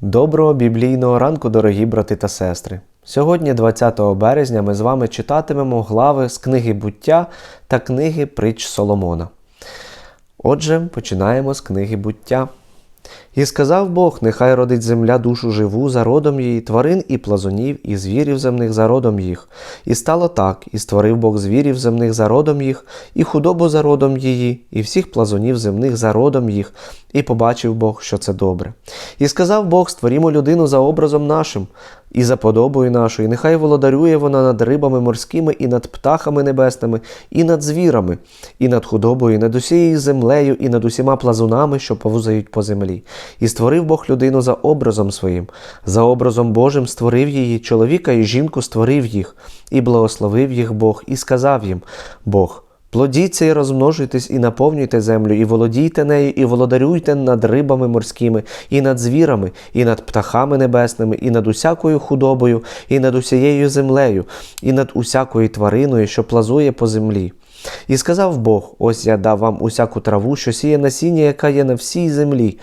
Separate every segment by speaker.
Speaker 1: Доброго біблійного ранку, дорогі брати та сестри. Сьогодні, 20 березня, ми з вами читатимемо глави з книги буття та книги притч Соломона. Отже, починаємо з книги буття. І сказав Бог: нехай родить земля душу живу за родом її, тварин і плазунів, і звірів земних за родом їх. І стало так, і створив Бог звірів земних за родом їх, і худобу за родом її, і всіх плазунів земних за родом їх, і побачив Бог, що це добре. І сказав Бог: створімо людину за образом нашим, і за подобою нашою, нехай володарює вона над рибами морськими, і над птахами небесними, і над звірами, і над худобою, і над усією землею, і над усіма плазунами, що повзають по землі. І створив Бог людину за образом своїм, за образом Божим створив її, чоловіка і жінку створив їх, і благословив їх Бог, і сказав їм Бог. Плодіться і розмножуйтесь, і наповнюйте землю, і володійте нею, і володарюйте над рибами морськими, і над звірами, і над птахами небесними, і над усякою худобою, і над усією землею, і над усякою твариною, що плазує по землі. І сказав Бог: ось я дав вам усяку траву, що сіє насіння, яка є на всій землі.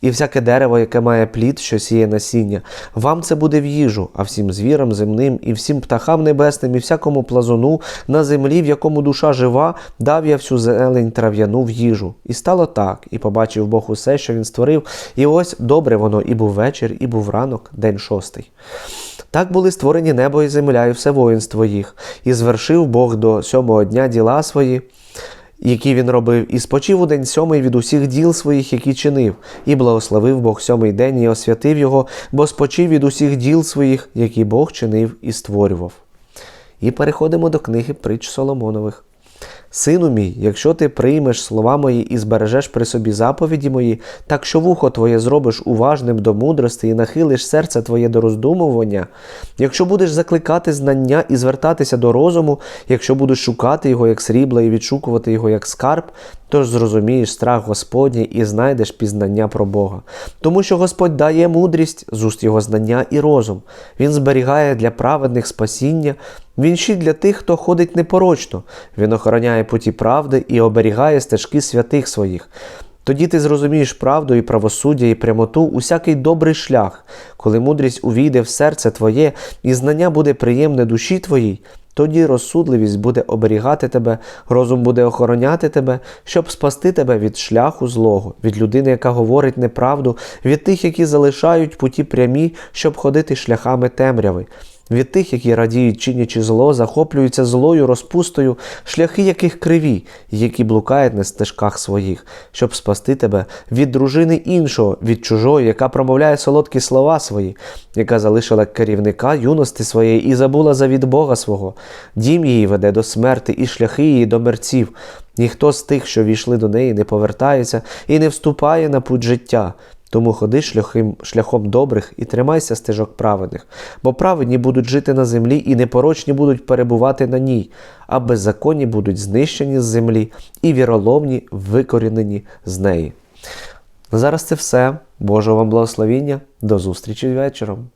Speaker 1: І всяке дерево, яке має плід, що сіє насіння, вам це буде в їжу, а всім звірам земним, і всім птахам небесним, і всякому плазуну на землі, в якому душа жива, дав я всю зелень трав'яну в їжу. І стало так, і побачив Бог усе, що він створив, і ось добре воно і був вечір, і був ранок, день шостий. Так були створені небо і земля, і все воїнство їх, і звершив Бог до сьомого дня діла свої які він робив, і спочив у день сьомий від усіх діл своїх, які чинив, і благословив Бог сьомий день і освятив його, бо спочив від усіх діл своїх, які Бог чинив і створював. І переходимо до книги притч Соломонових. Сину мій, якщо ти приймеш слова мої і збережеш при собі заповіді мої, так що вухо твоє зробиш уважним до мудрості і нахилиш серце твоє до роздумування, якщо будеш закликати знання і звертатися до розуму, якщо будеш шукати його як срібла і відшукувати його як скарб, тож зрозумієш страх Господній і знайдеш пізнання про Бога. Тому що Господь дає мудрість з уст його знання і розум. Він зберігає для праведних спасіння, він щит для тих, хто ходить непорочно, він охороняє путі правди і оберігає стежки святих своїх. Тоді ти зрозумієш правду і правосуддя, і прямоту, усякий добрий шлях, коли мудрість увійде в серце твоє, і знання буде приємне душі твоїй, тоді розсудливість буде оберігати тебе, розум буде охороняти тебе, щоб спасти тебе від шляху злого, від людини, яка говорить неправду, від тих, які залишають путі прямі, щоб ходити шляхами темряви. Від тих, які радіють, чинячи зло, захоплюються злою розпустою, шляхи яких криві, які блукають на стежках своїх, щоб спасти тебе від дружини іншого, від чужої, яка промовляє солодкі слова свої, яка залишила керівника юності своєї і забула завід Бога свого. Дім її веде до смерти, і шляхи її до мерців. Ніхто з тих, що війшли до неї, не повертається і не вступає на путь життя. Тому ходи шляхом, шляхом добрих і тримайся стежок праведних, бо праведні будуть жити на землі і непорочні будуть перебувати на ній, а беззаконні будуть знищені з землі і віроломні викорінені з неї. Зараз це все. Божого вам благословіння. До зустрічі вечором.